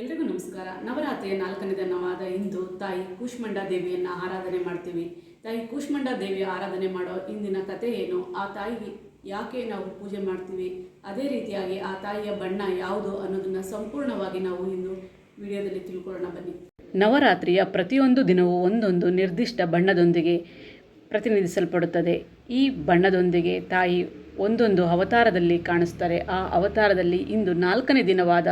ಎಲ್ರಿಗೂ ನಮಸ್ಕಾರ. ನವರಾತ್ರಿಯ ನಾಲ್ಕನೇ ದಿನವಾದ ಇಂದು ತಾಯಿ ಕೂಷ್ಮಂಡ ದೇವಿಯನ್ನು ಆರಾಧನೆ ಮಾಡ್ತೀವಿ. ತಾಯಿ ಕೂಷ್ಮಂಡ ದೇವಿ ಆರಾಧನೆ ಮಾಡೋ ಇಂದಿನ ಕಥೆ ಏನು? ಆ ತಾಯಿಗೆ ಯಾಕೆ ನಾವು ಪೂಜೆ ಮಾಡ್ತೀವಿ? ಅದೇ ರೀತಿಯಾಗಿ ಆ ತಾಯಿಯ ಬಣ್ಣ ಯಾವುದು ಅನ್ನೋದನ್ನು ಸಂಪೂರ್ಣವಾಗಿ ನಾವು ಇಂದು ವಿಡಿಯೋದಲ್ಲಿ ತಿಳ್ಕೊಳ್ಳೋಣ ಬನ್ನಿ. ನವರಾತ್ರಿಯ ಪ್ರತಿಯೊಂದು ದಿನವೂ ಒಂದೊಂದು ನಿರ್ದಿಷ್ಟ ಬಣ್ಣದೊಂದಿಗೆ ಪ್ರತಿನಿಧಿಸಲ್ಪಡುತ್ತದೆ. ಈ ಬಣ್ಣದೊಂದಿಗೆ ತಾಯಿ ಒಂದೊಂದು ಅವತಾರದಲ್ಲಿ ಕಾಣಿಸ್ತಾರೆ. ಆ ಅವತಾರದಲ್ಲಿ ಇಂದು ನಾಲ್ಕನೇ ದಿನವಾದ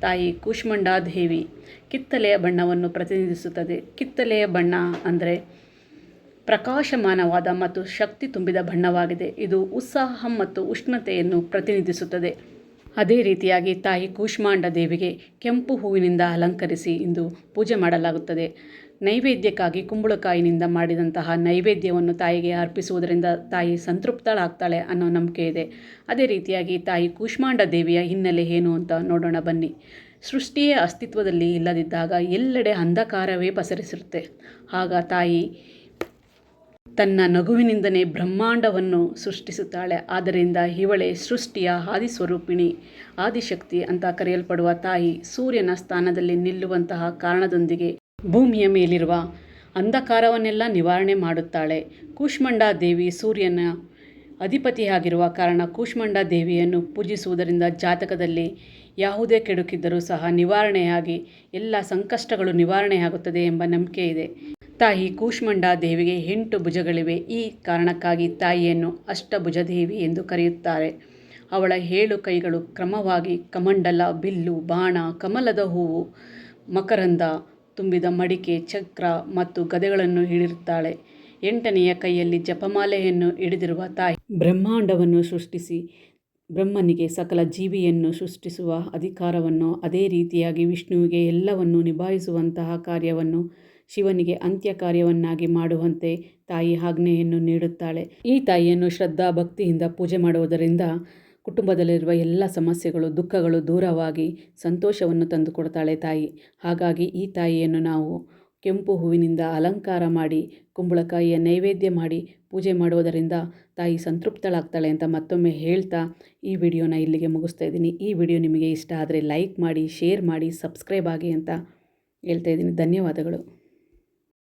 ತಾಯಿ ಕೂಷ್ಮಂಡಾ ದೇವಿ ಕಿತ್ತಲೆಯ ಬಣ್ಣವನ್ನು ಪ್ರತಿನಿಧಿಸುತ್ತದೆ. ಕಿತ್ತಲೆಯ ಬಣ್ಣ ಅಂದರೆ ಪ್ರಕಾಶಮಾನವಾದ ಮತ್ತು ಶಕ್ತಿ ತುಂಬಿದ ಬಣ್ಣವಾಗಿದೆ. ಇದು ಉತ್ಸಾಹ ಮತ್ತು ಉಷ್ಣತೆಯನ್ನು ಪ್ರತಿನಿಧಿಸುತ್ತದೆ. ಅದೇ ರೀತಿಯಾಗಿ ತಾಯಿ ಕೂಷ್ಮಾಂಡ ದೇವಿಗೆ ಕೆಂಪು ಹೂವಿನಿಂದ ಅಲಂಕರಿಸಿ ಇಂದು ಪೂಜೆ ಮಾಡಲಾಗುತ್ತದೆ. ನೈವೇದ್ಯಕ್ಕಾಗಿ ಕುಂಬಳಕಾಯಿನಿಂದ ಮಾಡಿದಂತಹ ನೈವೇದ್ಯವನ್ನು ತಾಯಿಗೆ ಅರ್ಪಿಸುವುದರಿಂದ ತಾಯಿ ಸಂತೃಪ್ತಳಾಗ್ತಾಳೆ ಅನ್ನೋ ನಂಬಿಕೆ ಇದೆ. ಅದೇ ರೀತಿಯಾಗಿ ತಾಯಿ ಕೂಷ್ಮಾಂಡ ದೇವಿಯ ಹಿನ್ನೆಲೆ ಏನು ಅಂತ ನೋಡೋಣ ಬನ್ನಿ. ಸೃಷ್ಟಿಯೇ ಅಸ್ತಿತ್ವದಲ್ಲಿ ಇಲ್ಲದಿದ್ದಾಗ ಎಲ್ಲೆಡೆ ಅಂಧಕಾರವೇ ಪಸರಿಸಿರುತ್ತೆ. ಆಗ ತಾಯಿ ತನ್ನ ನಗುವಿನಿಂದನೇ ಬ್ರಹ್ಮಾಂಡವನ್ನು ಸೃಷ್ಟಿಸುತ್ತಾಳೆ. ಆದ್ದರಿಂದ ಇವಳೆ ಸೃಷ್ಟಿಯ ಆದಿಸ್ವರೂಪಿಣಿ, ಆದಿಶಕ್ತಿ ಅಂತ ಕರೆಯಲ್ಪಡುವ ತಾಯಿ. ಸೂರ್ಯನ ಸ್ಥಾನದಲ್ಲಿ ನಿಲ್ಲುವಂತಹ ಕಾರಣದೊಂದಿಗೆ ಭೂಮಿಯ ಮೇಲಿರುವ ಅಂಧಕಾರವನ್ನೆಲ್ಲ ನಿವಾರಣೆ ಮಾಡುತ್ತಾಳೆ. ಕೂಷ್ಮಂಡಾ ದೇವಿ ಸೂರ್ಯನ ಅಧಿಪತಿಯಾಗಿರುವ ಕಾರಣ ಕೂಷ್ಮಂಡ ದೇವಿಯನ್ನು ಪೂಜಿಸುವುದರಿಂದ ಜಾತಕದಲ್ಲಿ ಯಾವುದೇ ಕೆಡುಕಿದ್ದರೂ ಸಹ ನಿವಾರಣೆಯಾಗಿ ಎಲ್ಲ ಸಂಕಷ್ಟಗಳು ನಿವಾರಣೆಯಾಗುತ್ತದೆ ಎಂಬ ನಂಬಿಕೆ ಇದೆ. ತಾಯಿ ಕೂಷ್ಮಂಡಾ ದೇವಿಗೆ ಎಂಟು ಭುಜಗಳಿವೆ. ಈ ಕಾರಣಕ್ಕಾಗಿ ತಾಯಿಯನ್ನು ಅಷ್ಟಭುಜ ದೇವಿ ಎಂದು ಕರೆಯುತ್ತಾರೆ. ಅವಳ ಏಳು ಕೈಗಳು ಕ್ರಮವಾಗಿ ಕಮಂಡಲ, ಬಿಲ್ಲು, ಬಾಣ, ಕಮಲದ ಹೂವು, ಮಕರಂದ, ತುಂಬಿದ ಮಡಿಕೆ, ಚಕ್ರ ಮತ್ತು ಗದೆಗಳನ್ನು ಹಿಡಿರುತ್ತಾಳೆ ಎಂಟನೆಯ ಕೈಯಲ್ಲಿ ಜಪಮಾಲೆಯನ್ನು ಹಿಡಿದಿರುವ ತಾಯಿ ಬ್ರಹ್ಮಾಂಡವನ್ನು ಸೃಷ್ಟಿಸಿ, ಬ್ರಹ್ಮನಿಗೆ ಸಕಲ ಜೀವಿಯನ್ನು ಸೃಷ್ಟಿಸುವ ಅಧಿಕಾರವನ್ನು ಅದೇ ರೀತಿಯಾಗಿ ವಿಷ್ಣುವಿಗೆ ಎಲ್ಲವನ್ನು ನಿಭಾಯಿಸುವಂತಹ ಕಾರ್ಯವನ್ನು ಶಿವನಿಗೆ ಅಂತ್ಯ ಕಾರ್ಯವನ್ನಾಗಿ ಮಾಡುವಂತೆ ತಾಯಿ ಆಜ್ಞೆಯನ್ನು ನೀಡುತ್ತಾಳೆ. ಈ ತಾಯಿಯನ್ನು ಶ್ರದ್ಧಾ ಭಕ್ತಿಯಿಂದ ಪೂಜೆ ಮಾಡುವುದರಿಂದ ಕುಟುಂಬದಲ್ಲಿರುವ ಎಲ್ಲ ಸಮಸ್ಯೆಗಳು, ದುಃಖಗಳು ದೂರವಾಗಿ ಸಂತೋಷವನ್ನು ತಂದುಕೊಡ್ತಾಳೆ ತಾಯಿ. ಹಾಗಾಗಿ ಈ ತಾಯಿಯನ್ನು ನಾವು ಕೆಂಪು ಹೂವಿನಿಂದ ಅಲಂಕಾರ ಮಾಡಿ, ಕುಂಬಳಕಾಯಿಯ ನೈವೇದ್ಯ ಮಾಡಿ ಪೂಜೆ ಮಾಡುವುದರಿಂದ ತಾಯಿ ಸಂತೃಪ್ತಳಾಗ್ತಾಳೆ ಅಂತ ಮತ್ತೊಮ್ಮೆ ಹೇಳ್ತಾ ಈ ವಿಡಿಯೋನ ಇಲ್ಲಿಗೆ ಮುಗಿಸ್ತಾ ಇದ್ದೀನಿ. ಈ ವಿಡಿಯೋ ನಿಮಗೆ ಇಷ್ಟ ಆದರೆ ಲೈಕ್ ಮಾಡಿ, ಶೇರ್ ಮಾಡಿ, ಸಬ್ಸ್ಕ್ರೈಬ್ ಆಗಿ ಅಂತ ಹೇಳ್ತಾ ಇದ್ದೀನಿ. ಧನ್ಯವಾದಗಳು.